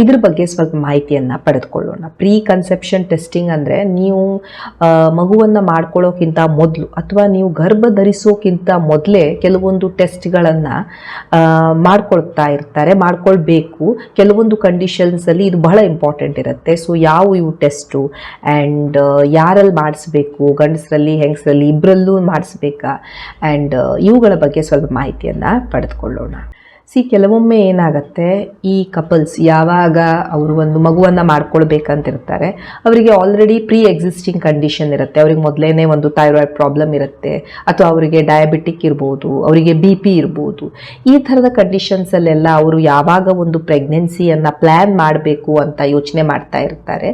ಇದ್ರ ಬಗ್ಗೆ ಸ್ವಲ್ಪ ಮಾಹಿತಿಯನ್ನು ಪಡೆದುಕೊಳ್ಳೋಣ. ಪ್ರೀ ಕನ್ಸೆಪ್ಷನ್ ಟೆಸ್ಟಿಂಗ್ ಅಂದರೆ ನೀವು ಮಗುವನ್ನು ಮಾಡ್ಕೊಳ್ಳೋಕ್ಕಿಂತ ಮೊದಲು ಅಥವಾ ನೀವು ಗರ್ಭ ಧರಿಸೋಕ್ಕಿಂತ ಮೊದಲೇ ಕೆಲವೊಂದು ಟೆಸ್ಟ್ಗಳನ್ನು ಮಾಡ್ಕೊಳ್ತಾ ಇರ್ತಾರೆ, ಮಾಡ್ಕೊಳ್ಬೇಕು. ಕೆಲವೊಂದು ಕಂಡೀಷನ್ಸಲ್ಲಿ ಇದು ಬಹಳ ಇಂಪಾರ್ಟೆಂಟ್ ಇರುತ್ತೆ. ಸೊ ಯಾವ ಇವು ಟೆಸ್ಟು ಆ್ಯಂಡ್ ಯಾರಲ್ಲಿ ಮಾಡಿಸ್ಬೇಕು? ಗಂಡಸರಲ್ಲಿ, ಹೆಂಗಸರಲ್ಲಿ ಇಬ್ಬರಲ್ಲೂ ಮಾಡಿಸ್ಬೇಕಾ? ಆ್ಯಂಡ್ ಇವುಗಳ ಬಗ್ಗೆ ಸ್ವಲ್ಪ ಮಾಹಿತಿಯನ್ನು ಪಡೆದುಕೊಳ್ಳೋಣ. ಸಿ ಕೆಲವೊಮ್ಮೆ ಏನಾಗುತ್ತೆ, ಈ ಕಪಲ್ಸ್ ಯಾವಾಗ ಅವರು ಒಂದು ಮಗುವನ್ನು ಮಾಡ್ಕೊಳ್ಬೇಕಂತಿರ್ತಾರೆ, ಅವರಿಗೆ ಆಲ್ರೆಡಿ ಪ್ರೀ ಎಕ್ಸಿಸ್ಟಿಂಗ್ ಕಂಡೀಷನ್ ಇರುತ್ತೆ. ಅವ್ರಿಗೆ ಮೊದಲೇ ಒಂದು ಥೈರಾಯ್ಡ್ ಪ್ರಾಬ್ಲಮ್ ಇರುತ್ತೆ, ಅಥವಾ ಅವರಿಗೆ ಡಯಾಬಿಟಿಕ್ ಇರ್ಬೋದು, ಅವರಿಗೆ ಬಿ ಪಿ ಇರ್ಬೋದು. ಈ ಥರದ ಕಂಡೀಷನ್ಸಲ್ಲೆಲ್ಲ ಅವರು ಯಾವಾಗ ಒಂದು ಪ್ರೆಗ್ನೆನ್ಸಿಯನ್ನು ಪ್ಲ್ಯಾನ್ ಮಾಡಬೇಕು ಅಂತ ಯೋಚನೆ ಮಾಡ್ತಾ ಇರ್ತಾರೆ.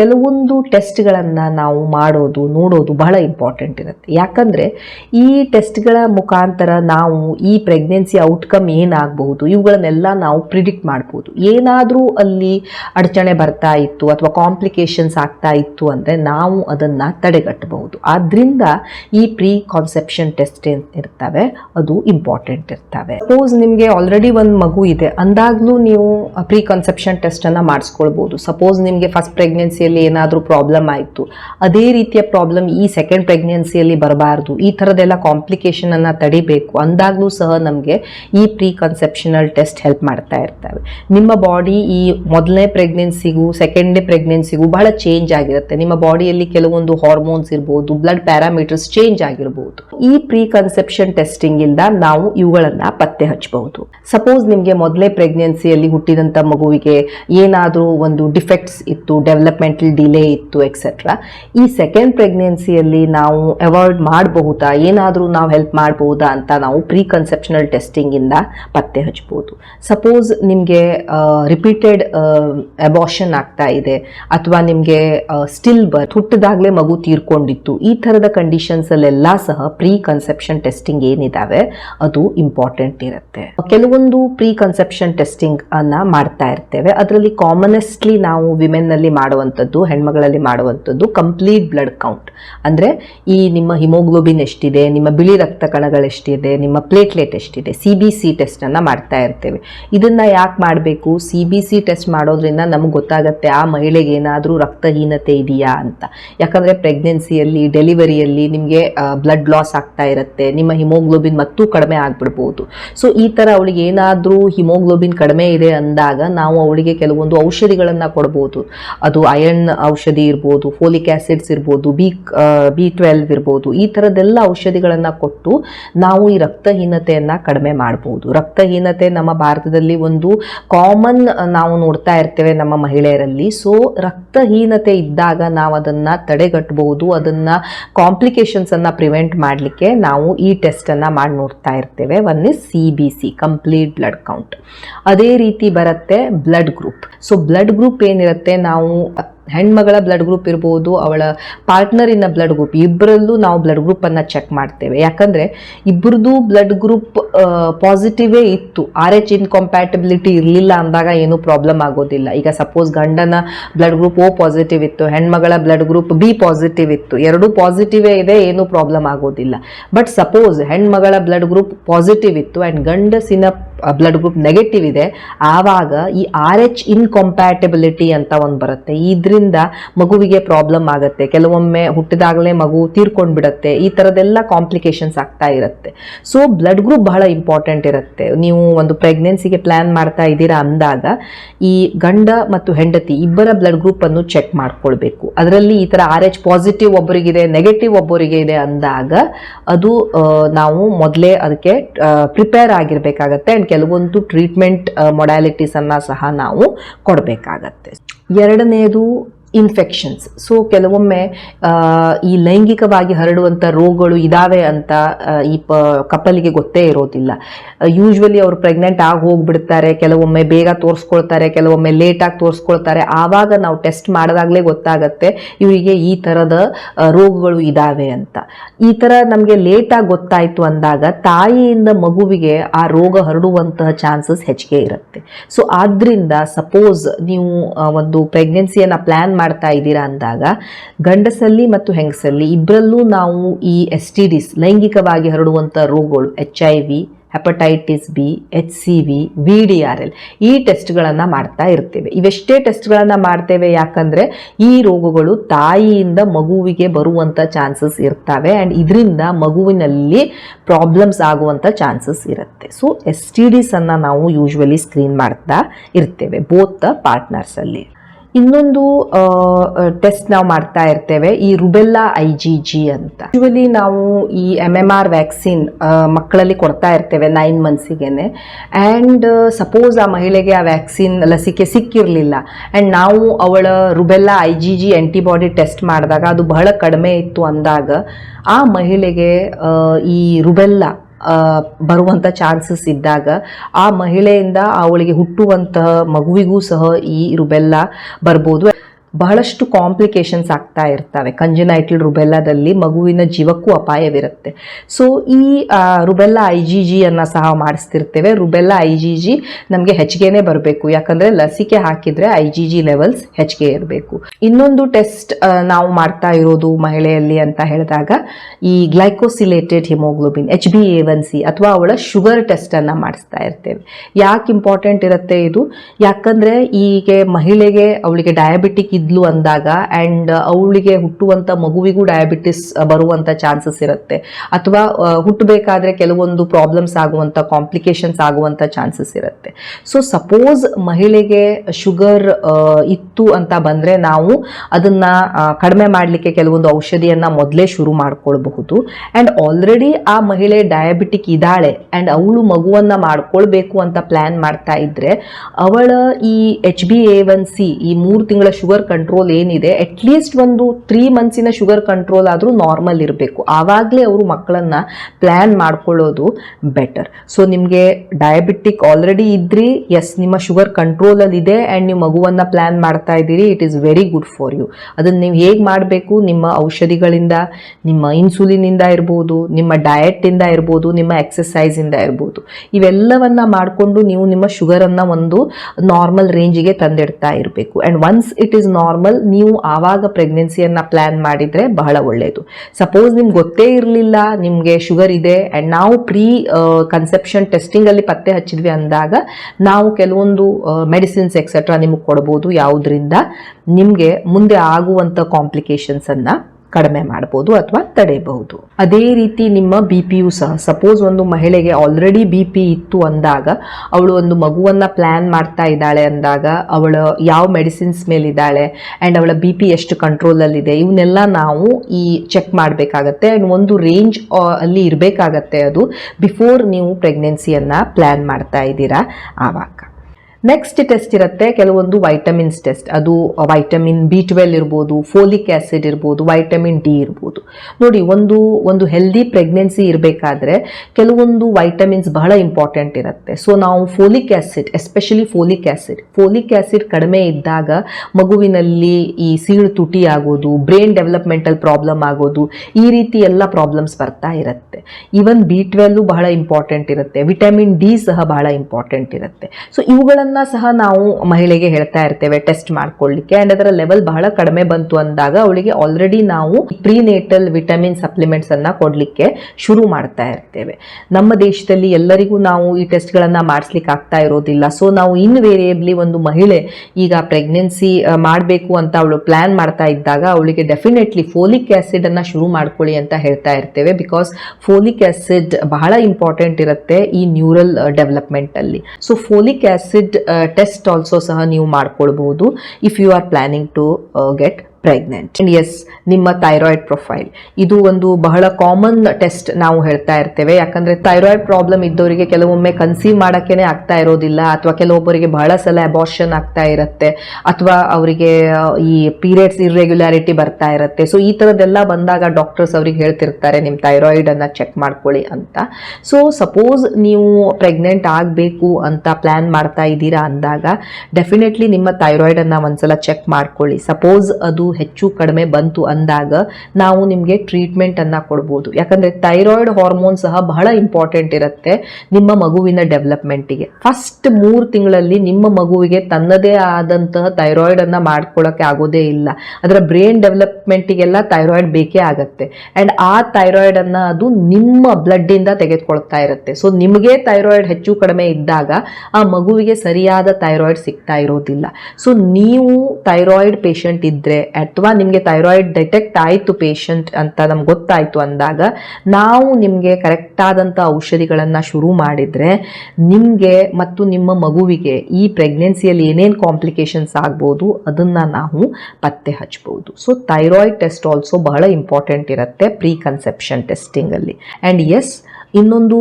ಕೆಲವೊಂದು ಟೆಸ್ಟ್ಗಳನ್ನು ನಾವು ಮಾಡೋದು, ನೋಡೋದು ಬಹಳ ಇಂಪಾರ್ಟೆಂಟ್ ಇರುತ್ತೆ. ಯಾಕಂದರೆ ಈ ಟೆಸ್ಟ್ಗಳ ಮುಖಾಂತರ ನಾವು ಈ ಪ್ರೆಗ್ನೆನ್ಸಿ ಔಟ್ಕಮ್ ಏನಾಗಬಹುದು ಇವುಗಳನ್ನೆಲ್ಲ ನಾವು ಪ್ರಿಡಿಕ್ಟ್ ಮಾಡ್ಬೋದು. ಏನಾದರೂ ಅಲ್ಲಿ ಅಡಚಣೆ ಬರ್ತಾ ಇತ್ತು ಅಥವಾ ಕಾಂಪ್ಲಿಕೇಶನ್ಸ್ ಆಗ್ತಾ ಇತ್ತು ಅಂದರೆ ನಾವು ಅದನ್ನು ತಡೆಗಟ್ಟಬಹುದು. ಆದ್ದರಿಂದ ಈ ಪ್ರೀ ಕಾನ್ಸೆಪ್ಷನ್ ಟೆಸ್ಟ್ ಇರ್ತವೆ? ಅದು ಇಂಪಾರ್ಟೆಂಟ್ ಇರ್ತವೆ. ಸಪೋಸ್ ನಿಮಗೆ ಆಲ್ರೆಡಿ ಒಂದು ಮಗು ಇದೆ. ಅಂದಾಗಲೂ ನೀವು ಪ್ರೀ ಕನ್ಸೆಪ್ಷನ್ ಟೆಸ್ಟನ್ನು ಮಾಡಿಸ್ಕೊಳ್ಬೋದು. ಸಪೋಸ್ ನಿಮಗೆ ಫಸ್ಟ್ ಪ್ರೆಗ್ನೆನ್ಸಿಯಲ್ಲಿ ಏನಾದರೂ ಪ್ರಾಬ್ಲಮ್ ಆಯಿತು. ಅದೇ ರೀತಿಯ ಪ್ರಾಬ್ಲಮ್ ಈ ಸೆಕೆಂಡ್ ಪ್ರೆಗ್ನೆನ್ಸಿಯಲ್ಲಿ ಬರಬಾರ್ದು. ಈ ಥರದ್ದೆಲ್ಲ ಕಾಂಪ್ಲಿಕೇಶನನ್ನು ತಡಿಬೇಕು. ಅಂದಾಗಲೂ ಸಹ ನಮಗೆ ಈ ಪ್ರೀ ಕನ್ಸೆಪ್ಷನಲ್ ಟೆಸ್ಟ್ ಹೆಲ್ಪ್ ಮಾಡ್ತಾ ಇರ್ತವೆ. ನಿಮ್ಮ ಬಾಡಿ ಈ ಮೊದಲನೇ ಪ್ರೆಗ್ನೆನ್ಸಿಗೂ ಡೇ ಪ್ರೆಗ್ನೆನ್ಸಿಗೂ ಬಹಳ ಚೇಂಜ್ ಆಗಿರುತ್ತೆ. ನಿಮ್ಮ ಬಾಡಿಯಲ್ಲಿ ಕೆಲವೊಂದು ಹಾರ್ಮೋನ್ಸ್ ಇರ್ಬೋದು ಬ್ಲಡ್ ಪ್ಯಾರಾಮೀಟರ್ಸ್ ಚೇಂಜ್ ಆಗಿರ್ಬೋದು. ಈ ಪ್ರೀ ಕನ್ಸೆಪ್ಷನ್ ಟೆಸ್ಟಿಂಗ್ ಇಂದ ನಾವು ಇವುಗಳನ್ನ ಪತ್ತೆ ಹಚ್ಚಬಹುದು ಸಪೋಸ್ ನಿಮಗೆ ಮೊದಲೇ ಪ್ರೆಗ್ನೆನ್ಸಿಯಲ್ಲಿ ಹುಟ್ಟಿದಂತ ಮಗುವಿಗೆ ಏನಾದರೂ ಒಂದು ಡಿಫೆಕ್ಟ್ಸ್ ಇತ್ತು ಡೆವಲಪ್ಮೆಂಟಲ್ ಡಿಲೇ ಇತ್ತು ಎಕ್ಸೆಟ್ರಾ ಈ ಸೆಕೆಂಡ್ ಪ್ರೆಗ್ನೆನ್ಸಿಯಲ್ಲಿ ನಾವು ಅವಾಯ್ಡ್ ಮಾಡಬಹುದಾ? ಏನಾದರೂ ನಾವು ಹೆಲ್ಪ್ ಮಾಡಬಹುದಾ ಅಂತ ನಾವು ಪ್ರೀ ಕನ್ಸೆಪ್ಷನಲ್ ಟೆಸ್ಟಿಂಗಿಂದ ಪತ್ತೆ ಹಚ್ಬೋದು. ಸಪೋಸ್ ನಿಮಗೆ ರಿಪೀಟೆಡ್ ಅಬಾಷನ್ ಆಗ್ತಾ ಇದೆ, ಅಥವಾ ನಿಮಗೆ ಸ್ಟಿಲ್ ಬರ್ ಹುಟ್ಟದಾಗಲೇ ಮಗು ತೀರ್ಕೊಂಡಿತ್ತು, ಈ ಥರದ ಕಂಡೀಷನ್ಸಲ್ಲೆಲ್ಲ ಸಹ ಪ್ರೀ ಕನ್ಸೆಪ್ಷನ್ ಟೆಸ್ಟಿಂಗ್ ಏನಿದಾವೆ, ಅದು ಇಂಪಾರ್ಟೆಂಟ್ ಇರುತ್ತೆ. ಕೆಲವೊಂದು ಪ್ರೀ ಕನ್ಸೆಪ್ಷನ್ ಟೆಸ್ಟಿಂಗ್ ಅನ್ನ ಮಾಡ್ತಾ ಇರ್ತೇವೆ. ಅದರಲ್ಲಿ ಕಾಮನೆಸ್ಟ್ಲಿ ನಾವು ವಿಮೆನ್ನಲ್ಲಿ ಮಾಡುವಂಥದ್ದು, ಹೆಣ್ಮಗಳಲ್ಲಿ ಮಾಡುವಂಥದ್ದು ಕಂಪ್ಲೀಟ್ ಬ್ಲಡ್ ಕೌಂಟ್ ಅಂದರೆ ಈ ನಿಮ್ಮ ಹಿಮೋಗ್ಲೋಬಿನ್ ಎಷ್ಟಿದೆ, ನಿಮ್ಮ ಬಿಳಿ ರಕ್ತ ಕಣಗಳೆಷ್ಟಿದೆ ನಿಮ್ಮ ಪ್ಲೇಟ್ಲೆಟ್ ಎಷ್ಟಿದೆ ಸಿ ಬಿ ಸಿ ಟೆಸ್ಟನ್ನು ಮಾಡ್ತಾ ಇರ್ತೇವೆ. ಇದನ್ನ ಯಾಕೆ ಮಾಡಬೇಕು? ಸಿ ಟೆಸ್ಟ್ ಮಾಡೋದ್ರಿಂದ ನಮಗೆ ಗೊತ್ತಾಗುತ್ತೆ ಆ ಮಹಿಳೆಗೆ ಏನಾದರೂ ರಕ್ತಹೀನತೆ ಇದೆಯಾ ಅಂತ. ಯಾಕಂದರೆ ಪ್ರೆಗ್ನೆನ್ಸಿಯಲ್ಲಿ ಡೆಲಿವರಿಯಲ್ಲಿ ನಿಮಗೆ ಬ್ಲಡ್ ಲಾಸ್ ಆಗ್ತಾ ಇರುತ್ತೆ. ನಿಮ್ಮ ಹಿಮೋಗ್ಲೋಬಿನ್ ಮತ್ತೂ ಕಡಿಮೆ ಆಗಿಬಿಡ್ಬೋದು. ಸೊ ಈ ಥರ ಅವಳಿಗೆ ಏನಾದರೂ ಹಿಮೋಗ್ಲೋಬಿನ್ ಕಡಿಮೆ ಇದೆ ಅಂದಾಗ ನಾವು ಅವಳಿಗೆ ಕೆಲವೊಂದು ಔಷಧಿಗಳನ್ನು ಕೊಡ್ಬೋದು. ಅದು ಅಯರ್ನ್ ಔಷಧಿ ಇರ್ಬೋದು ಫೋಲಿಕ್ ಆಸಿಡ್ಸ್ ಇರ್ಬೋದು ಬಿ ಬಿ ಟ್ವೆಲ್ವ್ ಇರ್ಬೋದು. ಈ ಥರದ್ದೆಲ್ಲ ಔಷಧಿಗಳನ್ನು ಕೊಟ್ಟು ನಾವು ಈ ರಕ್ತಹೀನತೆಯನ್ನು ಕಡಿಮೆ ಮಾಡ್ಬೋದು. ರಕ್ತಹೀನತೆ ನಮ್ಮ ಭಾರತದಲ್ಲಿ ಒಂದು ಕಾಮನ್ ನಾವು ನೋಡ್ತಾ ಇರ್ತೇವೆ ನಮ್ಮ ಮಹಿಳೆಯರಲ್ಲಿ. ಸೊ ರಕ್ತಹೀನತೆ ಇದ್ದಾಗ ನಾವು ಅದನ್ನು ತಡೆಗಟ್ಟಬಹುದು, ಅದನ್ನು ಕಾಂಪ್ಲಿಕೇಶನ್ಸನ್ನು ಪ್ರಿವೆಂಟ್ ಮಾಡಲಿಕ್ಕೆ ನಾವು ಈ ಟೆಸ್ಟನ್ನು ಮಾಡಿ ನೋಡ್ತಾ ಇರ್ತೇವೆ. One is C B C complete blood count ಅದೇ ರೀತಿ ಬರುತ್ತೆ blood group so blood group ಏನಿರುತ್ತೆ, ನಾವು ಹೆಣ್ಮಗಳ ಬ್ಲಡ್ ಗ್ರೂಪ್ ಇರ್ಬೋದು, ಅವಳ ಪಾರ್ಟ್ನರಿನ ಬ್ಲಡ್ ಗ್ರೂಪ್ ಇಬ್ಬರಲ್ಲೂ ನಾವು ಬ್ಲಡ್ ಗ್ರೂಪನ್ನು ಚೆಕ್ ಮಾಡ್ತೇವೆ. ಯಾಕಂದರೆ ಇಬ್ಬರದ್ದು ಬ್ಲಡ್ ಗ್ರೂಪ್ ಪಾಸಿಟಿವೇ ಇತ್ತು. ಆರ್ ಎಚ್ ಇನ್ಕಾಂಪ್ಯಾಟಬಿಲಿಟಿ ಇರಲಿಲ್ಲ ಅಂದಾಗ ಏನೂ ಪ್ರಾಬ್ಲಮ್ ಆಗೋದಿಲ್ಲ. ಈಗ ಸಪೋಸ್ ಗಂಡನ ಬ್ಲಡ್ ಗ್ರೂಪ್ ಓ ಪಾಸಿಟಿವ್ ಇತ್ತು, ಹೆಣ್ಮಗಳ ಬ್ಲಡ್ ಗ್ರೂಪ್ ಬಿ ಪಾಸಿಟಿವ್ ಇತ್ತು. ಎರಡೂ ಪಾಸಿಟಿವೇ ಇದೆ, ಏನೂ ಪ್ರಾಬ್ಲಮ್ ಆಗೋದಿಲ್ಲ. ಬಟ್ ಸಪೋಸ್ ಹೆಣ್ಮಗಳ ಬ್ಲಡ್ ಗ್ರೂಪ್ ಪಾಸಿಟಿವ್ ಇತ್ತು ಆ್ಯಂಡ್ ಗಂಡಸಿನ ಬ್ಲಡ್ ಗ್ರೂಪ್ ನೆಗೆಟಿವ್ ಇದೆ, ಆವಾಗ ಈ ಆರ್ ಎಚ್ ಇನ್ಕಾಂಪ್ಯಾಟಬಿಲಿಟಿ ಅಂತ ಒಂದು ಬರುತ್ತೆ. ಇದರಿಂದ ಮಗುವಿಗೆ ಪ್ರಾಬ್ಲಮ್ ಆಗುತ್ತೆ. ಕೆಲವೊಮ್ಮೆ ಹುಟ್ಟಿದಾಗಲೇ ಮಗು ತೀರ್ಕೊಂಡು ಬಿಡುತ್ತೆ ಈ ಥರದ್ದೆಲ್ಲ ಕಾಂಪ್ಲಿಕೇಶನ್ಸ್ ಆಗ್ತಾ ಇರುತ್ತೆ. ಸೊ ಬ್ಲಡ್ ಗ್ರೂಪ್ ಬಹಳ ಇಂಪಾರ್ಟೆಂಟ್ ಇರುತ್ತೆ. ನೀವು ಒಂದು ಪ್ರೆಗ್ನೆನ್ಸಿಗೆ ಪ್ಲ್ಯಾನ್ ಮಾಡ್ತಾ ಇದ್ದೀರಾ ಅಂದಾಗ, ಈ ಗಂಡ ಮತ್ತು ಹೆಂಡತಿ ಇಬ್ಬರ ಬ್ಲಡ್ ಗ್ರೂಪನ್ನು ಚೆಕ್ ಮಾಡ್ಕೊಳ್ಬೇಕು. ಅದರಲ್ಲಿ ಈ ಥರ ಆರ್ ಎಚ್ ಪಾಸಿಟಿವ್ ಒಬ್ಬರಿಗಿದೆ ನೆಗೆಟಿವ್ ಒಬ್ಬರಿಗೆ ಇದೆ ಅಂದಾಗ, ಅದು ನಾವು ಮೊದಲೇ ಅದಕ್ಕೆ ಪ್ರಿಪೇರ್ ಆಗಿರಬೇಕಾಗತ್ತೆ ಆ್ಯಂಡ್ ಕೆಲವೊಂದು ಟ್ರೀಟ್ಮೆಂಟ್ ಮೊಡ್ಯಾಲಿಟೀಸನ್ನು ಸಹ ನಾವು ಕೊಡಬೇಕಾಗತ್ತೆ. ಎರಡನೇದು ಇನ್ಫೆಕ್ಷನ್ಸ್ ಸೊ ಕೆಲವೊಮ್ಮೆ ಈ ಲೈಂಗಿಕವಾಗಿ ಹರಡುವಂಥ ರೋಗಗಳು ಇದಾವೆ ಅಂತ ಈ ಪ, ಕಪಲಿಗೆ ಗೊತ್ತೇ ಇರೋದಿಲ್ಲ. ಯೂಶ್ವಲಿ ಅವರು ಪ್ರೆಗ್ನೆಂಟ್ ಆಗಿ ಹೋಗ್ಬಿಡ್ತಾರೆ, ಕೆಲವೊಮ್ಮೆ ಬೇಗ ತೋರಿಸ್ಕೊಳ್ತಾರೆ, ಕೆಲವೊಮ್ಮೆ ಲೇಟಾಗಿ ತೋರಿಸ್ಕೊಳ್ತಾರೆ. ಆವಾಗ ನಾವು ಟೆಸ್ಟ್ ಮಾಡಿದಾಗಲೇ ಗೊತ್ತಾಗತ್ತೆ, ಇವರಿಗೆ ಈ ಥರದ ರೋಗಗಳು ಇದ್ದಾವೆ ಅಂತ. ಈ ಥರ ನಮಗೆ ಲೇಟಾಗಿ ಗೊತ್ತಾಯಿತು ಅಂದಾಗ, ತಾಯಿಯಿಂದ ಮಗುವಿಗೆ ಆ ರೋಗ ಹರಡುವಂತಹ ಚಾನ್ಸಸ್ ಹೆಚ್ಚಿಗೆ ಇರುತ್ತೆ. ಸೊ ಆದ್ದರಿಂದ ಸಪೋಸ್ ನೀವು ಒಂದು ಪ್ರೆಗ್ನೆನ್ಸಿಯನ್ನು ಪ್ಲ್ಯಾನ್ ಮಾಡ್ತಾ ಇದ್ದೀರಾ ಅಂದಾಗ ಗಂಡಸಲ್ಲಿ ಮತ್ತು ಹೆಂಗಸಲ್ಲಿ ಇಬ್ಬರಲ್ಲೂ ನಾವು ಈ ಎಸ್ ಲೈಂಗಿಕವಾಗಿ ಹರಡುವಂಥ ರೋಗಗಳು H I V hepatitis B H C V V D R L ಈ ಟೆಸ್ಟ್ಗಳನ್ನು ಮಾಡ್ತಾ ಇರ್ತೇವೆ. ಇವೆಷ್ಟೇ ಟೆಸ್ಟ್ಗಳನ್ನು ಮಾಡ್ತೇವೆ ಯಾಕಂದರೆ ಈ ರೋಗಗಳು ತಾಯಿಯಿಂದ ಮಗುವಿಗೆ ಬರುವಂಥ ಚಾನ್ಸಸ್ ಇರ್ತವೆ ಆ್ಯಂಡ್ ಇದರಿಂದ ಮಗುವಿನಲ್ಲಿ ಪ್ರಾಬ್ಲಮ್ಸ್ ಆಗುವಂಥ ಚಾನ್ಸಸ್ ಇರುತ್ತೆ. ಸೊ ಎಸ್ ಟಿ ಡಿಸನ್ನು ನಾವು ಯೂಶ್ವಲಿ ಸ್ಕ್ರೀನ್ ಮಾಡ್ತಾ ಇರ್ತೇವೆ, ಬೋತ್ ಪಾರ್ಟ್ನರ್ಸಲ್ಲಿ. ಇನ್ನೊಂದು ಟೆಸ್ಟ್ ನಾವು ಮಾಡ್ತಾ ಇರ್ತೇವೆ, ಈ ರುಬೆಲ್ಲಾ ಐ ಜಿ ಜಿ ಅಂತ. ಯೂಶುವಲಿ ನಾವು ಈ ಎಂ ಎಂ ಆರ್ ವ್ಯಾಕ್ಸಿನ್ ಮಕ್ಕಳಲ್ಲಿ ಕೊಡ್ತಾ ಇರ್ತೇವೆ ನೈನ್ ಮಂತ್ಸಿಗೆನೆ ಆ್ಯಂಡ್ ಸಪೋಸ್ ಆ ಮಹಿಳೆಗೆ ಆ ವ್ಯಾಕ್ಸಿನ್ ಲಸಿಕೆ ಸಿಕ್ಕಿರಲಿಲ್ಲ. ಆ್ಯಂಡ್ ನಾವು ಅವಳ rubella I G G antibody test ಮಾಡಿದಾಗ ಅದು ಬಹಳ ಕಡಿಮೆ ಇತ್ತು ಅಂದಾಗ, ಆ ಮಹಿಳೆಗೆ ಈ ರುಬೆಲ್ಲಾ ಬರುವಂಥ ಚಾನ್ಸಸ್ ಇದ್ದಾಗ ಆ ಮಹಿಳೆಯಿಂದ ಅವಳಿಗೆ ಹುಟ್ಟುವಂತಹ ಮಗುವಿಗೂ ಸಹ ಈ ರುಬೆಲ್ಲ ಬರ್ಬೋದು. ಬಹಳಷ್ಟು ಕಾಂಪ್ಲಿಕೇಶನ್ಸ್ ಆಗ್ತಾ ಇರ್ತವೆ. ಕಂಜನೈಟಲ್ ರುಬೆಲ್ಲಾದಲ್ಲಿ ಮಗುವಿನ ಜೀವಕ್ಕೂ ಅಪಾಯವಿರುತ್ತೆ. ಸೊ ಈ ರುಬೆಲ್ಲಾ ಐ ಜಿ ಜಿಯನ್ನು ಸಹ ಮಾಡಿಸ್ತಿರ್ತೇವೆ. ರುಬೆಲ್ಲಾ ಐ ಜಿ ಜಿ ನಮಗೆ ಹೆಚ್ಚಿಗೆನೇ ಬರಬೇಕು. ಯಾಕಂದರೆ ಲಸಿಕೆ ಹಾಕಿದರೆ ಐ ಜಿ ಜಿ ಲೆವೆಲ್ಸ್ ಹೆಚ್ಚಿಗೆ ಇರಬೇಕು. ಇನ್ನೊಂದು ಟೆಸ್ಟ್ ನಾವು ಮಾಡ್ತಾ ಇರೋದು ಮಹಿಳೆಯಲ್ಲಿ ಅಂತ ಹೇಳಿದಾಗ ಈ glycosylated haemoglobin H B A one C ಅಥವಾ ಅವಳ ಶುಗರ್ ಟೆಸ್ಟನ್ನು ಮಾಡಿಸ್ತಾ ಇರ್ತೇವೆ. ಯಾಕೆ ಇಂಪಾರ್ಟೆಂಟ್ ಇರುತ್ತೆ ಇದು? ಯಾಕಂದರೆ ಈಗ ಮಹಿಳೆಗೆ, ಅವಳಿಗೆ ಡಯಾಬಿಟಿಕ್ ಇದ್ಲು ಅಂದಾಗ ಆ್ಯಂಡ್ ಅವಳಿಗೆ ಹುಟ್ಟುವಂಥ ಮಗುವಿಗೂ ಡಯಾಬಿಟಿಸ್ ಬರುವಂಥ ಚಾನ್ಸಸ್ ಇರುತ್ತೆ. ಅಥವಾ ಹುಟ್ಟಬೇಕಾದ್ರೆ ಕೆಲವೊಂದು ಪ್ರಾಬ್ಲಮ್ಸ್ ಆಗುವಂಥ ಕಾಂಪ್ಲಿಕೇಶನ್ಸ್ ಆಗುವಂಥ ಚಾನ್ಸಸ್ ಇರುತ್ತೆ. ಸೊ ಸಪೋಸ್ ಮಹಿಳೆಗೆ ಶುಗರ್ ಇತ್ತು ಅಂತ ಬಂದರೆ ನಾವು ಅದನ್ನು ಕಡಿಮೆ ಮಾಡಲಿಕ್ಕೆ ಕೆಲವೊಂದು ಔಷಧಿಯನ್ನು ಮೊದಲೇ ಶುರು ಮಾಡ್ಕೊಳ್ಬಹುದು. ಆ್ಯಂಡ್ ಆಲ್ರೆಡಿ ಆ ಮಹಿಳೆ ಡಯಾಬಿಟಿಕ್ ಇದ್ದಾಳೆ ಆ್ಯಂಡ್ ಅವಳು ಮಗುವನ್ನು ಮಾಡ್ಕೊಳ್ಬೇಕು ಅಂತ ಪ್ಲ್ಯಾನ್ ಮಾಡ್ತಾ ಇದ್ದರೆ ಅವಳ ಈ H B A one C ಈ ಮೂರು ತಿಂಗಳ ಶುಗರ್ ಕಂಟ್ರೋಲ್ ಏನಿದೆ ಅಟ್ಲೀಸ್ಟ್ ಒಂದು ತ್ರೀ ಮಂತ್ಸಿನ ಶುಗರ್ ಕಂಟ್ರೋಲ್ ಆದರೂ ನಾರ್ಮಲ್ ಇರಬೇಕು. ಆವಾಗಲೇ ಅವರು ಮಕ್ಕಳನ್ನು ಪ್ಲ್ಯಾನ್ ಮಾಡ್ಕೊಳ್ಳೋದು ಬೆಟರ್ ಸೊ ನಿಮಗೆ ಡಯಾಬಿಟಿಕ್ ಆಲ್ರೆಡಿ ಇದ್ರಿ ಎಸ್ ನಿಮ್ಮ ಶುಗರ್ ಕಂಟ್ರೋಲಲ್ಲಿ ಇದೆ ಆ್ಯಂಡ್ ನೀವು ಮಗುವನ್ನು ಪ್ಲ್ಯಾನ್ ಮಾಡ್ತಾ ಇದ್ದೀರಿ it is very good for you ಅದನ್ನು ನೀವು ಹೇಗೆ ಮಾಡಬೇಕು? ನಿಮ್ಮ ಔಷಧಿಗಳಿಂದ, ನಿಮ್ಮ ಇನ್ಸುಲಿನಿಂದ ಇರ್ಬೋದು, ನಿಮ್ಮ ಡಯಟಿಂದ ಇರ್ಬೋದು, ನಿಮ್ಮ ಎಕ್ಸಸೈಸಿಂದ ಇರ್ಬೋದು. ಇವೆಲ್ಲವನ್ನ ಮಾಡಿಕೊಂಡು ನೀವು ನಿಮ್ಮ ಶುಗರನ್ನು ಒಂದು ನಾರ್ಮಲ್ ರೇಂಜಿಗೆ ತಂದಿಡ್ತಾ ಇರಬೇಕು. And once it is normal ನೀವು ಆವಾಗ ಪ್ರೆಗ್ನೆನ್ಸಿಯನ್ನು ಪ್ಲ್ಯಾನ್ ಮಾಡಿದರೆ ಬಹಳ ಒಳ್ಳೆಯದು ಸಪೋಸ್ ನಿಮ್ಗೆ ಗೊತ್ತೇ ಇರಲಿಲ್ಲ, ನಿಮಗೆ ಶುಗರ್ ಇದೆ ಆ್ಯಂಡ್ ನಾವು ಪ್ರೀ ಕನ್ಸೆಪ್ಷನ್ ಟೆಸ್ಟಿಂಗಲ್ಲಿ ಪತ್ತೆ ಹಚ್ಚಿದ್ವಿ ಅಂದಾಗ, ನಾವು ಕೆಲವೊಂದು ಮೆಡಿಸಿನ್ಸ್ ಎಕ್ಸೆಟ್ರಾ ನಿಮಗೆ ಕೊಡ್ಬೋದು. ಯಾವುದರಿಂದ? ನಿಮಗೆ ಮುಂದೆ ಆಗುವಂಥ ಕಾಂಪ್ಲಿಕೇಶನ್ಸನ್ನು ಕಡಿಮೆ ಮಾಡ್ಬೋದು ಅಥವಾ ತಡೆಯಬಹುದು. ಅದೇ ರೀತಿ ನಿಮ್ಮ ಬಿ ಪಿಯು ಸಹ ಸಪೋಸ್ ಒಂದು ಮಹಿಳೆಗೆ ಆಲ್ರೆಡಿ ಬಿ ಪಿ ಇತ್ತು ಅಂದಾಗ, ಅವಳು ಒಂದು ಮಗುವನ್ನು ಪ್ಲ್ಯಾನ್ ಮಾಡ್ತಾ ಇದ್ದಾಳೆ ಅಂದಾಗ, ಅವಳ ಯಾವ ಮೆಡಿಸಿನ್ಸ್ ಮೇಲಿದ್ದಾಳೆ ಆ್ಯಂಡ್ ಅವಳ ಬಿ ಪಿ ಎಷ್ಟು ಕಂಟ್ರೋಲಲ್ಲಿದೆ ಇವನ್ನೆಲ್ಲ ನಾವು ಈ ಚೆಕ್ ಮಾಡಬೇಕಾಗತ್ತೆ. ಆ್ಯಂಡ್ ಒಂದು ರೇಂಜ್ ಅಲ್ಲಿ ಇರಬೇಕಾಗತ್ತೆ ಅದು ಬಿಫೋರ್ ನೀವು ಪ್ರೆಗ್ನೆನ್ಸಿಯನ್ನು ಪ್ಲ್ಯಾನ್ ಮಾಡ್ತಾ ಇದ್ದೀರಾ ಆವಾಗ. ನೆಕ್ಸ್ಟ್ ಟೆಸ್ಟ್ ಇರುತ್ತೆ, ಕೆಲವೊಂದು ವೈಟಮಿನ್ಸ್ ಟೆಸ್ಟ್ ಅದು ವೈಟಮಿನ್ ಬಿ ಟ್ವೆಲ್ ಇರ್ಬೋದು ಫೋಲಿಕ್ ಆ್ಯಸಿಡ್ ಇರ್ಬೋದು ವೈಟಮಿನ್ ಡಿ ಇರ್ಬೋದು. ನೋಡಿ, ಒಂದು ಒಂದು ಹೆಲ್ದಿ ಪ್ರೆಗ್ನೆನ್ಸಿ ಇರಬೇಕಾದ್ರೆ ಕೆಲವೊಂದು ವೈಟಮಿನ್ಸ್ ಬಹಳ ಇಂಪಾರ್ಟೆಂಟ್ ಇರುತ್ತೆ. ಸೊ ನಾವು folic acid especially folic acid folic acid ಕಡಿಮೆ ಇದ್ದಾಗ ಮಗುವಿನಲ್ಲಿ ಈ ಸೀಳು ತುಟಿ ಆಗೋದು ಬ್ರೈನ್ ಡೆವಲಪ್ಮೆಂಟಲ್ ಪ್ರಾಬ್ಲಮ್ ಆಗೋದು, ಈ ರೀತಿ ಎಲ್ಲ ಪ್ರಾಬ್ಲಮ್ಸ್ ಬರ್ತಾ ಇರುತ್ತೆ. ಈವನ್ ಬಿ ಟ್ವೆಲ್ ಬಹಳ ಇಂಪಾರ್ಟೆಂಟ್ ಇರುತ್ತೆ. ವಿಟಮಿನ್ ಡಿ ಸಹ ಬಹಳ ಇಂಪಾರ್ಟೆಂಟ್ ಇರುತ್ತೆ. ಸೊ ಇವುಗಳನ್ನು ಸಹ ನಾವು ಮಹಿಳೆಗೆ ಹೇಳ್ತಾ ಇರ್ತೇವೆ ಟೆಸ್ಟ್ ಮಾಡ್ಕೊಳ್ಳಿಕ್ಕೆ ಆ್ಯಂಡ್ ಅದರ ಲೆವೆಲ್ ಬಹಳ ಕಡಿಮೆ ಬಂತು ಅಂದಾಗ ಅವಳಿಗೆ ಆಲ್ರೆಡಿ ನಾವು ಪ್ರೀನೇಟಲ್ ವಿಟಮಿನ್ ಸಪ್ಲಿಮೆಂಟ್ಸ್ ಅನ್ನ ಕೊಡಲಿಕ್ಕೆ ಶುರು ಮಾಡ್ತಾ ಇರ್ತೇವೆ. ನಮ್ಮ ದೇಶದಲ್ಲಿ ಎಲ್ಲರಿಗೂ ನಾವು ಈ ಟೆಸ್ಟ್ಗಳನ್ನು ಮಾಡಿಸ್ಲಿಕ್ಕೆ ಆಗ್ತಾ ಇರೋದಿಲ್ಲ. ಸೊ ನಾವು ಇನ್ ವೇರಿಯೇಬ್ಲಿ ಒಂದು ಮಹಿಳೆ ಈಗ ಪ್ರೆಗ್ನೆನ್ಸಿ ಮಾಡಬೇಕು ಅಂತ ಅವಳು ಪ್ಲ್ಯಾನ್ ಮಾಡ್ತಾ ಇದ್ದಾಗ ಅವಳಿಗೆ ಡೆಫಿನೆಟ್ಲಿ ಫೋಲಿಕ್ ಆ್ಯಸಿಡನ್ನು ಅನ್ನ ಶುರು ಮಾಡ್ಕೊಳ್ಳಿ ಅಂತ ಹೇಳ್ತಾ ಇರ್ತೇವೆ. ಬಿಕಾಸ್ ಫೋಲಿಕ್ ಆ್ಯಸಿಡ್ ಬಹಳ ಇಂಪಾರ್ಟೆಂಟ್ ಇರುತ್ತೆ ಈ ನ್ಯೂರಲ್ ಡೆವಲಪ್ಮೆಂಟ್ ಅಲ್ಲಿ. So folic acid test also ಸಹ ನೀವು ಮಾಡ್ಕೊಳ್ಬಹುದು if you are planning to get pregnant yes ನಿಮ್ಮ ಥೈರಾಯ್ಡ್ ಪ್ರೊಫೈಲ್ ಇದು ಒಂದು ಬಹಳ ಕಾಮನ್ ಟೆಸ್ಟ್ ನಾವು ಹೇಳ್ತಾ ಇರ್ತೇವೆ. ಯಾಕಂದ್ರೆ ಥೈರಾಯ್ಡ್ ಪ್ರಾಬ್ಲಮ್ ಇದ್ದವರಿಗೆ ಕೆಲವೊಮ್ಮೆ ಕನ್ಸೀವ್ ಮಾಡೋಕ್ಕೇನೆ ಆಗ್ತಾ ಇರೋದಿಲ್ಲ, ಅಥವಾ ಕೆಲವೊಬ್ಬರಿಗೆ ಬಹಳ ಸಲ ಅಬಾರ್ಷನ್ ಆಗ್ತಾ ಇರುತ್ತೆ, ಅಥವಾ ಅವರಿಗೆ ಈ ಪೀರಿಯಡ್ಸ್ ಇರ್ರೆಗ್ಯುಲಾರಿಟಿ ಬರ್ತಾ ಇರುತ್ತೆ. ಸೊ ಈ ಥರದ್ದೆಲ್ಲ ಬಂದಾಗ ಡಾಕ್ಟರ್ಸ್ ಅವ್ರಿಗೆ ಹೇಳ್ತಿರ್ತಾರೆ ನಿಮ್ಮ ಥೈರಾಯ್ಡ್ ಅನ್ನ ಚೆಕ್ ಮಾಡ್ಕೊಳ್ಳಿ ಅಂತ. ಸೊ ಸಪೋಸ್ ನೀವು ಪ್ರೆಗ್ನೆಂಟ್ ಆಗಬೇಕು ಅಂತ ಪ್ಲ್ಯಾನ್ ಮಾಡ್ತಾ ಇದ್ದೀರಾ ಅಂದಾಗ ಡೆಫಿನೆಟ್ಲಿ ನಿಮ್ಮ ಥೈರಾಯ್ಡ್ ಅನ್ನ ಒಂದ್ಸಲ ಚೆಕ್ ಮಾಡ್ಕೊಳ್ಳಿ. ಸಪೋಸ್ ಅದು ಹೆಚ್ಚು ಕಡಿಮೆ ಬಂತು ಅಂದಾಗ ನಾವು ನಿಮಗೆ ಟ್ರೀಟ್ಮೆಂಟ್ ಅನ್ನ ಕೊಡ್ಬೋದು. ಯಾಕಂದ್ರೆ ಥೈರಾಯ್ಡ್ ಹಾರ್ಮೋನ್ ಸಹ ಬಹಳ ಇಂಪಾರ್ಟೆಂಟ್ ಇರುತ್ತೆ ನಿಮ್ಮ ಮಗುವಿನ ಡೆವಲಪ್ಮೆಂಟಿಗೆ ಫಸ್ಟ್ ಮೂರು ತಿಂಗಳಲ್ಲಿ ನಿಮ್ಮ ಮಗುವಿಗೆ ತನ್ನದೇ ಆದಂತಹ ಥೈರಾಯ್ಡ್ ಅನ್ನ ಮಾಡ್ಕೊಳ್ಳೋಕೆ ಆಗೋದೇ ಇಲ್ಲ. ಅದರ ಬ್ರೈನ್ ಡೆವಲಪ್ಮೆಂಟಿಗೆಲ್ಲ ಥೈರಾಯ್ಡ್ ಬೇಕೇ ಆಗುತ್ತೆ. ಅಂಡ್ ಆ ಥೈರಾಯ್ಡ್ ಅನ್ನ ಅದು ನಿಮ್ಮ ಬ್ಲಡ್ ಇಂದ ತೆಗೆದುಕೊಳ್ತಾ ಇರುತ್ತೆ. ಸೊ ನಿಮಗೆ ಥೈರಾಯ್ಡ್ ಹೆಚ್ಚು ಕಡಿಮೆ ಇದ್ದಾಗ ಆ ಮಗುವಿಗೆ ಸರಿಯಾದ ಥೈರಾಯ್ಡ್ ಸಿಗ್ತಾ ಇರೋದಿಲ್ಲ. ಸೊ ನೀವು ಥೈರಾಯ್ಡ್ ಪೇಷಂಟ್ ಇದ್ರೆ ಅಥವಾ ನಿಮಗೆ ಥೈರಾಯ್ಡ್ ಡಿಟೆಕ್ಟ್ ಆಯಿತು ಪೇಷಂಟ್ ಅಂತ ನಮ್ಗೆ ಗೊತ್ತಾಯಿತು ಅಂದಾಗ, ನಾವು ನಿಮಗೆ ಕರೆಕ್ಟ್ ಆದಂಥ ಔಷಧಿಗಳನ್ನು ಶುರು ಮಾಡಿದರೆ, ನಿಮಗೆ ಮತ್ತು ನಿಮ್ಮ ಮಗುವಿಗೆ ಈ ಪ್ರೆಗ್ನೆನ್ಸಿಯಲ್ಲಿ ಏನೇನು ಕಾಂಪ್ಲಿಕೇಶನ್ಸ್ ಆಗ್ಬೋದು, ಅದನ್ನು ನಾವು ಪತ್ತೆ ಹಚ್ಬೋದು. ಸೊ ಥೈರಾಯ್ಡ್ ಟೆಸ್ಟ್ ಆಲ್ಸೋ ಬಹಳ ಇಂಪಾರ್ಟೆಂಟ್ ಇರುತ್ತೆ ಪ್ರೀ ಕನ್ಸೆಪ್ಷನ್ ಟೆಸ್ಟಿಂಗಲ್ಲಿ ಆ್ಯಂಡ್ ಎಸ್ ಇನ್ನೊಂದು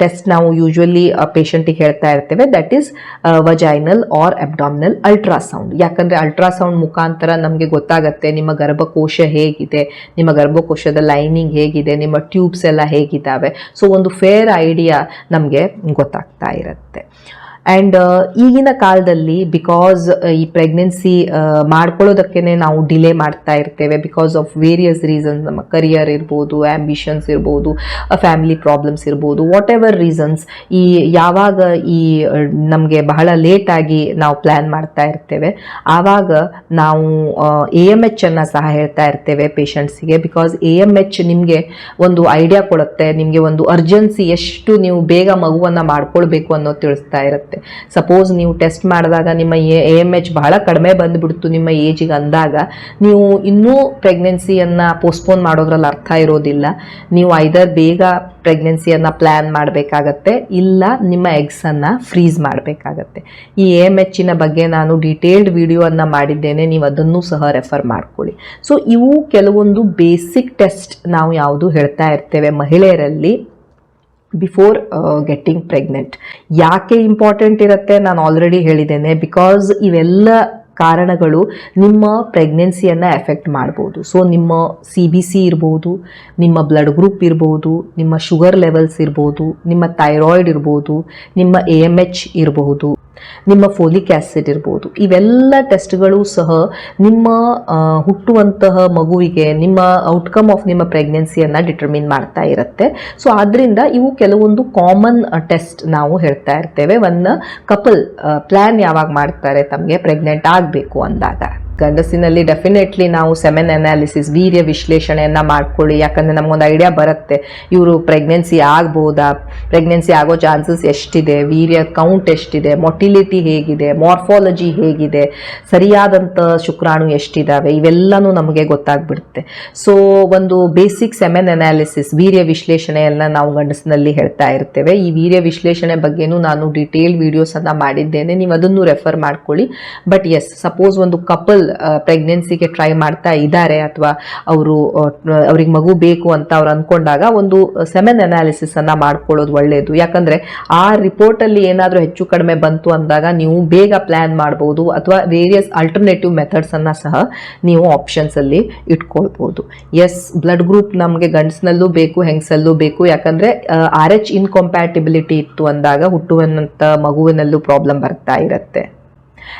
ಟೆಸ್ಟ್ ನಾವು ಯೂಶ್ವಲಿ ಪೇಷಂಟಿಗೆ ಹೇಳ್ತಾ ಇರ್ತೇವೆ. That is vaginal or abdominal ultrasound ಯಾಕಂದ್ರೆ ಅಲ್ಟ್ರಾಸೌಂಡ್ ಮುಖಾಂತರ ನಮಗೆ ಗೊತ್ತಾಗುತ್ತೆ ನಿಮ್ಮ ಗರ್ಭಕೋಶ ಹೇಗಿದೆ, ನಿಮ್ಮ ಗರ್ಭಕೋಶದ ಲೈನಿಂಗ್ ಹೇಗಿದೆ, ನಿಮ್ಮ ಟ್ಯೂಬ್ಸ್ ಎಲ್ಲ ಹೇಗಿದ್ದಾವೆ. ಸೊ ಒಂದು ಫೇರ್ ಐಡಿಯಾ ನಮಗೆ ಗೊತ್ತಾಗ್ತಾ ಇರುತ್ತೆ. ಆ್ಯಂಡ್ ಈಗಿನ ಕಾಲದಲ್ಲಿ ಬಿಕಾಸ್ ಈ ಪ್ರೆಗ್ನೆನ್ಸಿ ಮಾಡ್ಕೊಳ್ಳೋದಕ್ಕೇ ನಾವು ಡಿಲೇ ಮಾಡ್ತಾ ಇರ್ತೇವೆ ಬಿಕಾಸ್ ಆಫ್ ವೇರಿಯಸ್ ರೀಸನ್ಸ್ ನಮ್ಮ ಕರಿಯರ್ ಇರ್ಬೋದು ಆ್ಯಂಬಿಷನ್ಸ್ ಇರ್ಬೋದು ಫ್ಯಾಮಿಲಿ ಪ್ರಾಬ್ಲಮ್ಸ್ ಇರ್ಬೋದು ವಾಟ್ ಎವರ್ ರೀಸನ್ಸ್ ಈ ಯಾವಾಗ ಈ ನಮಗೆ ಬಹಳ ಲೇಟಾಗಿ ನಾವು ಪ್ಲ್ಯಾನ್ ಮಾಡ್ತಾ ಇರ್ತೇವೆ, ಆವಾಗ ನಾವು ಎ ಎಂ ಎಚ್ ಅನ್ನು ಸಹ ಹೇಳ್ತಾ ಇರ್ತೇವೆ ಪೇಷಂಟ್ಸಿಗೆ ಬಿಕಾಸ್ ಎ ಎಂ ಎಚ್ ನಿಮಗೆ ಒಂದು ಐಡಿಯಾ ಕೊಡುತ್ತೆ, ನಿಮಗೆ ಒಂದು ಅರ್ಜೆನ್ಸಿ ಎಷ್ಟು ನೀವು ಬೇಗ ಮಗುವನ್ನು ಮಾಡ್ಕೊಳ್ಬೇಕು ಅನ್ನೋದು ತಿಳಿಸ್ತಾ ಇರುತ್ತೆ. ಸಪೋಸ್ ನೀವು ಟೆಸ್ಟ್ ಮಾಡಿದಾಗ ನಿಮ್ಮ ಎ ಎಂ ಎಚ್ ಬಹಳ ಕಡಿಮೆ ಬಂದುಬಿಡ್ತು ನಿಮ್ಮ ಏಜಿಗೆ ಅಂದಾಗ, ನೀವು ಇನ್ನೂ ಪ್ರೆಗ್ನೆನ್ಸಿಯನ್ನು ಪೋಸ್ಟ್ಪೋನ್ ಮಾಡೋದ್ರಲ್ಲಿ ಅರ್ಥ ಇರೋದಿಲ್ಲ. ನೀವು ಐದರ್ ಬೇಗ ಪ್ರೆಗ್ನೆನ್ಸಿಯನ್ನು ಪ್ಲ್ಯಾನ್ ಮಾಡಬೇಕಾಗತ್ತೆ, ಇಲ್ಲ ನಿಮ್ಮ ಎಗ್ಸನ್ನು ಫ್ರೀಸ್ ಮಾಡಬೇಕಾಗತ್ತೆ. ಈ ಎ ಎಂ ಎಚ್ಚಿನ ಬಗ್ಗೆ ನಾನು ಡೀಟೇಲ್ಡ್ ವಿಡಿಯೋವನ್ನು ಮಾಡಿದ್ದೇನೆ, ನೀವು ಅದನ್ನು ಸಹ ರೆಫರ್ ಮಾಡ್ಕೊಳ್ಳಿ. ಸೊ ಇವು ಕೆಲವೊಂದು ಬೇಸಿಕ್ ಟೆಸ್ಟ್ ನಾವು ಯಾವುದು ಹೇಳ್ತಾ ಇರ್ತೇವೆ ಮಹಿಳೆಯರಲ್ಲಿ. ಬಿಫೋರ್ ಗೆಟ್ಟಿಂಗ್ ಪ್ರೆಗ್ನೆಂಟ್ ಯಾಕೆ ಇಂಪಾರ್ಟೆಂಟ್ ಇರುತ್ತೆ? ನಾನು ಆಲ್ರೆಡಿ ಹೇಳಿದ್ದೇನೆ. ಬಿಕಾಸ್ ಇವೆಲ್ಲ ಕಾರಣಗಳು ನಿಮ್ಮ ಪ್ರೆಗ್ನೆನ್ಸಿಯನ್ನು ಎಫೆಕ್ಟ್ ಮಾಡ್ಬೋದು. ಸೊ ನಿಮ್ಮ ಸಿ ಬಿ ಸಿ ಇರ್ಬೋದು, ನಿಮ್ಮ ಬ್ಲಡ್ ಗ್ರೂಪ್ ಇರ್ಬೋದು, ನಿಮ್ಮ ಶುಗರ್ ಲೆವೆಲ್ಸ್ ಇರ್ಬೋದು, ನಿಮ್ಮ ಥೈರಾಯ್ಡ್ ಇರ್ಬೋದು, ನಿಮ್ಮ ಎ ಎಂ ಎಚ್ ಇರಬಹುದು ನಿಮ್ಮ ಫೋಲಿಕ್ ಆ್ಯಸಿಡ್ ಇರ್ಬೋದು. ಇವೆಲ್ಲ ಟೆಸ್ಟ್ಗಳು ಸಹ ನಿಮ್ಮ ಹುಟ್ಟುವಂತಹ ಮಗುವಿಗೆ, ನಿಮ್ಮ ಔಟ್ಕಮ್ ಆಫ್ ನಿಮ್ಮ ಪ್ರೆಗ್ನೆನ್ಸಿಯನ್ನು ಡಿಟರ್ಮಿನ್ ಮಾಡ್ತಾ ಇರುತ್ತೆ. ಸೊ ಆದ್ದರಿಂದ ಇವು ಕೆಲವೊಂದು ಕಾಮನ್ ಟೆಸ್ಟ್ ನಾವು ಹೇಳ್ತಾ ಇರ್ತೇವೆ. ಒನ್ ಕಪಲ್ ಪ್ಲ್ಯಾನ್ ಯಾವಾಗ ಮಾಡ್ತಾರೆ ತಮಗೆ ಪ್ರೆಗ್ನೆಂಟ್ ಆಗಬೇಕು ಅಂದಾಗ. ಗಂಡಸಿನಲ್ಲಿ ಡೆಫಿನೆಟ್ಲಿ ನಾವು ಸೆಮೆನ್ ಅನಾಲಿಸಿಸ್ ವೀರ್ಯ ವಿಶ್ಲೇಷಣೆಯನ್ನು ಮಾಡ್ಕೊಳ್ಳಿ. ಯಾಕಂದರೆ ನಮಗೊಂದು ಐಡಿಯಾ ಬರುತ್ತೆ. ಇವರು ಪ್ರೆಗ್ನೆನ್ಸಿ ಆಗ್ಬೋದಾ? ಪ್ರೆಗ್ನೆನ್ಸಿ ಆಗೋ ಚಾನ್ಸಸ್ ಎಷ್ಟಿದೆ? ವೀರ್ಯ ಕೌಂಟ್ ಎಷ್ಟಿದೆ? ಮೊಟಿಲಿಟಿ ಹೇಗಿದೆ ಮಾರ್ಫಾಲಜಿ ಹೇಗಿದೆ ಸರಿಯಾದಂಥ ಶುಕ್ರಾಣು ಎಷ್ಟಿದ್ದಾವೆ ಇವೆಲ್ಲನೂ ನಮಗೆ ಗೊತ್ತಾಗ್ಬಿಡುತ್ತೆ. ಸೊ ಒಂದು ಬೇಸಿಕ್ ಸೆಮೆನ್ ಅನಾಲಿಸಿಸ್ ವೀರ್ಯ ವಿಶ್ಲೇಷಣೆಯನ್ನ ನಾವು ಗಂಡಸಿನಲ್ಲಿ ಹೇಳ್ತಾ ಇರ್ತೇವೆ. ಈ ವೀರ್ಯ ವಿಶ್ಲೇಷಣೆ ಬಗ್ಗೆನೂ ನಾನು ಡಿಟೇಲ್ ವಿಡಿಯೋಸನ್ನು ಮಾಡಿದ್ದೇನೆ. ನೀವು ಅದನ್ನು ರೆಫರ್ ಮಾಡ್ಕೊಳ್ಳಿ. ಬಟ್ ಎಸ್ ಸಪೋಸ್ ಒಂದು ಕಪಲ್ ಪ್ರೆಗ್ನೆನ್ಸಿಗೆ ಟ್ರೈ ಮಾಡ್ತಾ ಇದ್ದಾರೆ ಅಥವಾ ಅವರು ಅವ್ರಿಗೆ ಮಗು ಬೇಕು ಅಂತ ಅವ್ರು ಅಂದ್ಕೊಂಡಾಗ ಒಂದು ಸೆಮೆನ್ ಅನಾಲಿಸಿಸ್ ಅನ್ನ ಮಾಡ್ಕೊಳ್ಳೋದು ಒಳ್ಳೆಯದು ಯಾಕಂದ್ರೆ ಆ ರಿಪೋರ್ಟಲ್ಲಿ ಏನಾದರೂ ಹೆಚ್ಚು ಕಡಿಮೆ ಬಂತು ಅಂದಾಗ ನೀವು ಬೇಗ ಪ್ಲ್ಯಾನ್ ಮಾಡ್ಬೋದು ಅಥವಾ ವೇರಿಯಸ್ ಆಲ್ಟರ್ನೇಟಿವ್ ಮೆಥಡ್ಸನ್ನು ಸಹ ನೀವು ಆಪ್ಷನ್ಸಲ್ಲಿ ಇಟ್ಕೊಳ್ಬೋದು. ಎಸ್ ಬ್ಲಡ್ ಗ್ರೂಪ್ ನಮಗೆ ಗಂಡಸ್ನಲ್ಲೂ ಬೇಕು, ಹೆಂಗಸಲ್ಲೂ ಬೇಕು. ಯಾಕಂದರೆ ಆರ್ ಎಚ್ ಇನ್ಕಂಪ್ಯಾಟಿಬಿಲಿಟಿ ಇತ್ತು ಅಂದಾಗ ಹುಟ್ಟುವಂಥ ಮಗುವಿನಲ್ಲೂ ಪ್ರಾಬ್ಲಮ್ ಬರ್ತಾ ಇರುತ್ತೆ.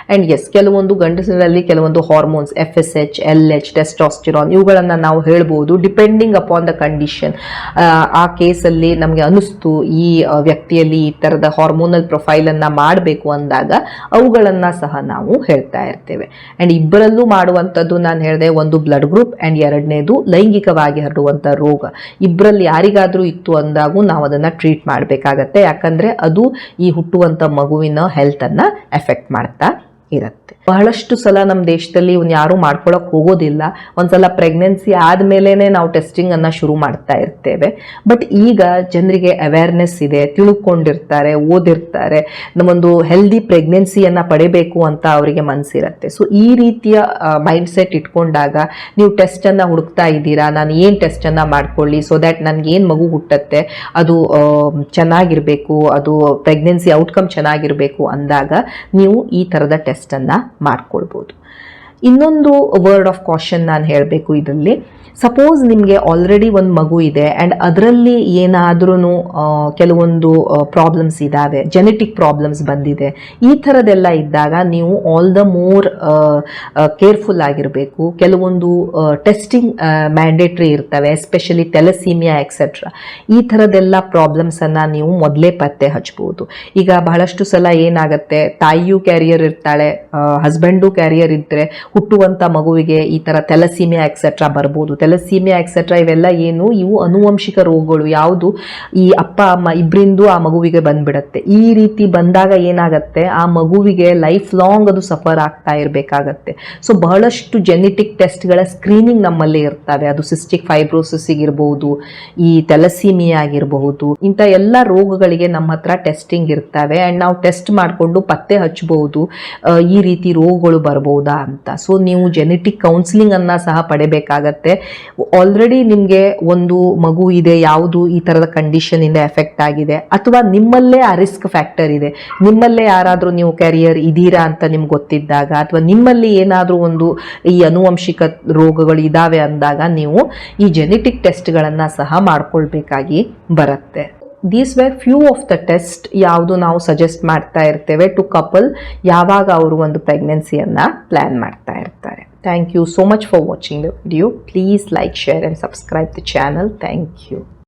ಆ್ಯಂಡ್ ಎಸ್ ಕೆಲವೊಂದು ಗಂಡಸರಲ್ಲಿ ಕೆಲವೊಂದು hormones F S H L H testosterone ಇವುಗಳನ್ನು ನಾವು ಹೇಳ್ಬೋದು ಡಿಪೆಂಡಿಂಗ್ ಅಪಾನ್ ದ ಕಂಡೀಷನ್ ಆ ಕೇಸಲ್ಲಿ ನಮಗೆ ಅನಿಸ್ತು ಈ ವ್ಯಕ್ತಿಯಲ್ಲಿ ಈ ಥರದ ಹಾರ್ಮೋನಲ್ ಪ್ರೊಫೈಲನ್ನು ಮಾಡಬೇಕು ಅಂದಾಗ ಅವುಗಳನ್ನು ಸಹ ನಾವು ಹೇಳ್ತಾ ಇರ್ತೇವೆ. ಆ್ಯಂಡ್ ಇಬ್ಬರಲ್ಲೂ ಮಾಡುವಂಥದ್ದು ನಾನು ಹೇಳಿದೆ, ಒಂದು ಬ್ಲಡ್ ಗ್ರೂಪ್ ಆ್ಯಂಡ್ ಎರಡನೇದು ಲೈಂಗಿಕವಾಗಿ ಹರಡುವಂಥ ರೋಗ. ಇಬ್ಬರಲ್ಲಿ ಯಾರಿಗಾದರೂ ಇತ್ತು ಅಂದಾಗೂ ನಾವು ಅದನ್ನು ಟ್ರೀಟ್ ಮಾಡಬೇಕಾಗತ್ತೆ. ಯಾಕಂದರೆ ಅದು ಈ ಹುಟ್ಟುವಂಥ ಮಗುವಿನ ಹೆಲ್ತನ್ನು ಎಫೆಕ್ಟ್ ಮಾಡ್ತಾ ಇರುತ್ತೆ ಬಹಳಷ್ಟು ಸಲ ನಮ್ಮ ದೇಶದಲ್ಲಿ ಇವ್ನ ಯಾರು ಮಾಡ್ಕೊಳಕ್ ಹೋಗೋದಿಲ್ಲ. ಒಂದ್ಸಲ ಪ್ರೆಗ್ನೆನ್ಸಿ ಆದ್ಮೇಲೆ ನಾವು ಟೆಸ್ಟಿಂಗ್ ಅನ್ನ ಶುರು ಮಾಡ್ತಾ ಇರ್ತೇವೆ. ಬಟ್ ಈಗ ಜನರಿಗೆ ಅವೇರ್ನೆಸ್ ಇದೆ, ತಿಳ್ಕೊಂಡಿರ್ತಾರೆ, ಓದಿರ್ತಾರೆ. ನಮ್ಮೊಂದು ಹೆಲ್ದಿ ಪ್ರೆಗ್ನೆನ್ಸಿಯನ್ನ ಪಡೆಯಬೇಕು ಅಂತ ಅವರಿಗೆ ಮನಸ್ಸಿರತ್ತೆ ಸೊ ಈ ರೀತಿಯ ಮೈಂಡ್ ಸೆಟ್ ಇಟ್ಕೊಂಡಾಗ ನೀವು ಟೆಸ್ಟ್ ಅನ್ನ ಹುಡುಕ್ತಾ ಇದ್ದೀರಾ? ನಾನು ಏನು ಟೆಸ್ಟ್ ಅನ್ನ ಮಾಡ್ಕೊಳ್ಳಿ? ಸೊ ದ್ಯಾಟ್ ಏನ್ ಮಗು ಹುಟ್ಟತ್ತೆ? ಅದು ಚೆನ್ನಾಗಿರ್ಬೇಕು, ಅದು ಪ್ರೆಗ್ನೆನ್ಸಿ ಔಟ್ಕಮ್ ಚೆನ್ನಾಗಿರಬೇಕು ಅಂದಾಗ ನೀವು ಈ ಥರದ ಟೆಸ್ಟನ್ನು ಮಾಡ್ಕೊಳ್ಬೋದು ಇನ್ನೊಂದು ವರ್ಡ್ ಆಫ್ ಕಾಷನ್ ನಾನು ಹೇಳಬೇಕು ಇದರಲ್ಲಿ. ಸಪೋಸ್ ನಿಮಗೆ ಆಲ್ರೆಡಿ ಒಂದು ಮಗು ಇದೆ ಆ್ಯಂಡ್ ಅದರಲ್ಲಿ ಏನಾದ್ರೂ ಕೆಲವೊಂದು ಪ್ರಾಬ್ಲಮ್ಸ್ ಇದ್ದಾವೆ ಜೆನೆಟಿಕ್ ಪ್ರಾಬ್ಲಮ್ಸ್ ಬಂದಿದೆ. ಈ ಥರದೆಲ್ಲ ಇದ್ದಾಗ ನೀವು ಆಲ್ ದ ಮೋರ್ ಕೇರ್ಫುಲ್ ಆಗಿರಬೇಕು. ಕೆಲವೊಂದು ಟೆಸ್ಟಿಂಗ್ ಮ್ಯಾಂಡೇಟ್ರಿ ಇರ್ತವೆ ಎಸ್ಪೆಷಲಿ ಟೆಲಸೀಮಿಯಾ ಎಕ್ಸೆಟ್ರಾ ಈ ಥರದೆಲ್ಲ ಪ್ರಾಬ್ಲಮ್ಸನ್ನು ನೀವು ಮೊದಲೇ ಪತ್ತೆ ಹಚ್ಬೋದು. ಈಗ ಬಹಳಷ್ಟು ಸಲ ಏನಾಗುತ್ತೆ, ತಾಯಿಯೂ ಕ್ಯಾರಿಯರ್ ಇರ್ತಾಳೆ ಹಸ್ಬೆಂಡು ಕ್ಯಾರಿಯರ್ ಇದ್ದರೆ ಹುಟ್ಟುವಂಥ ಮಗುವಿಗೆ ಈ ಥರ ತೆಲಸೀಮಿಯಾ ಎಕ್ಸೆಟ್ರಾ ಬರ್ಬೋದು. ತೆಲಸೀಮಿಯಾ ಎಕ್ಸೆಟ್ರಾ ಇವೆಲ್ಲ ಏನು? ಇವು ಅನುವಂಶಿಕ ರೋಗಗಳು. ಯಾವುದು? ಈ ಅಪ್ಪ, ಅಮ್ಮ ಇಬ್ಬರಿಂದು ಆ ಮಗುವಿಗೆ ಬಂದ್ಬಿಡತ್ತೆ. ಈ ರೀತಿ ಬಂದಾಗ ಏನಾಗತ್ತೆ? ಆ ಮಗುವಿಗೆ ಲೈಫ್ ಲಾಂಗ್ ಅದು ಸಫರ್ ಆಗ್ತಾ ಇರಬೇಕಾಗತ್ತೆ. ಸೊ ಬಹಳಷ್ಟು ಜೆನೆಟಿಕ್ ಟೆಸ್ಟ್ಗಳ ಸ್ಕ್ರೀನಿಂಗ್ ನಮ್ಮಲ್ಲಿ ಇರ್ತವೆ. ಅದು ಸಿಸ್ಟಿಕ್ ಫೈಬ್ರೋಸಿಸ್ ಇರ್ಬೋದು, ಈ ತೆಲಸೀಮಿಯಾ ಆಗಿರಬಹುದು. ಇಂಥ ಎಲ್ಲ ರೋಗಗಳಿಗೆ ನಮ್ಮ ಹತ್ರ ಟೆಸ್ಟಿಂಗ್ ಇರ್ತವೆ. ಆ್ಯಂಡ್ ನಾವು ಟೆಸ್ಟ್ ಮಾಡಿಕೊಂಡು ಪತ್ತೆ ಹಚ್ಚಬಹುದು ಈ ರೀತಿ ರೋಗಗಳು ಬರ್ಬೋದಾ ಅಂತ. ಸೊ ನೀವು ಜೆನೆಟಿಕ್ ಕೌನ್ಸಿಲಿಂಗನ್ನು ಸಹ ಪಡೆಯಬೇಕಾಗತ್ತೆ ಆಲ್ರೆಡಿ ನಿಮಗೆ ಒಂದು ಮಗು ಇದೆ, ಯಾವುದು ಈ ಥರದ ಕಂಡೀಷನ್ ಇಂದ ಎಫೆಕ್ಟ್ ಆಗಿದೆ, ಅಥವಾ ನಿಮ್ಮಲ್ಲೇ ಆ ರಿಸ್ಕ್ ಫ್ಯಾಕ್ಟರ್ ಇದೆ. ನಿಮ್ಮಲ್ಲೇ ಯಾರಾದರೂ ನೀವು ಕ್ಯಾರಿಯರ್ ಇದೀರಾ ಅಂತ ನಿಮ್ಗೆ ಗೊತ್ತಿದ್ದಾಗ, ಅಥವಾ ನಿಮ್ಮಲ್ಲಿ ಏನಾದರೂ ಒಂದು ಈ ಅನುವಂಶಿಕ ರೋಗಗಳು ಇದಾವೆ ಅಂದಾಗ ನೀವು ಈ ಜೆನೆಟಿಕ್ ಟೆಸ್ಟ್ಗಳನ್ನು ಸಹ ಮಾಡ್ಕೊಳ್ಬೇಕಾಗಿ ಬರುತ್ತೆ. These were few of the test ಯಾವುದು ನಾವು ಸಜೆಸ್ಟ್ ಮಾಡ್ತಾ ಇರ್ತೇವೆ ಟು ಕಪಲ್ ಯಾವಾಗ ಅವರು ಒಂದು ಪ್ರೆಗ್ನೆನ್ಸಿಯನ್ನು ಪ್ಲ್ಯಾನ್ ಮಾಡ್ತಾ ಇರ್ತಾರೆ. Thank you so much for watching the video please like share and subscribe the channel thank you